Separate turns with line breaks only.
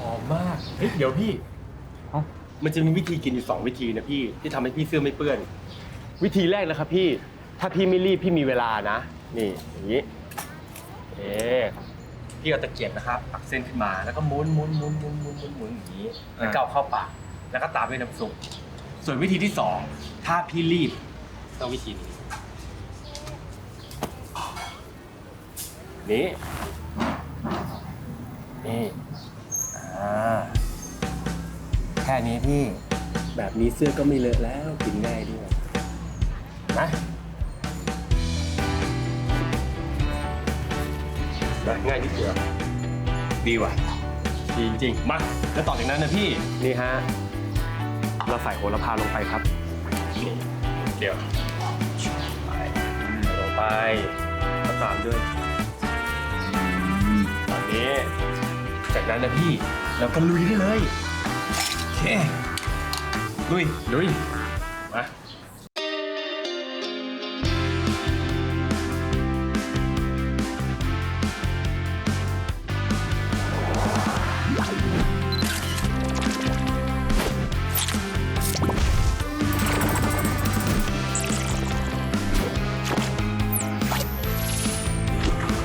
หอมมากเฮ้ยเดี๋ยวพี่
เอ้า
มันจะมีวิธีกินอยู่สองวิธีนะพี่ที่ทำให้พี่เสื้อไม่เปื้อน วิธีแรกนะครับพี่ ถ้าพี่ไม่รีบพี่มีเวลานะ นี่อย่างนี้ เอ๊พี่เอาตะเกียบนะครับตักเส้นขึ้นมาแล้วก็หมุนหมุนหมุนหมุนหมุนหมุนหมุนอย่างนี้แล้วก็เอาเข้าปากแล้วก็ตามด้วยน้ำซุปส่วนวิธีที่สองถ้าพี่รีบต้องวิธีนี้นี่นี่อ่าแค่นี้พี่แบบนี้เสื้อก็ไม่เลอะแล้วกินง่ายด้วยนะแบบง่ายนิดเดียวดีว่ะดีจริงๆมาแล้วต่อจากนั้นนะพี่นี่ฮะเราใส่โหระพาลงไปครับนี่เดี๋ยวไปลงไปแล้วตามด้วยตอนนี้ จากนั้นนะพี่เราก็ลุยได้เลยโอ เคลุยลุยมา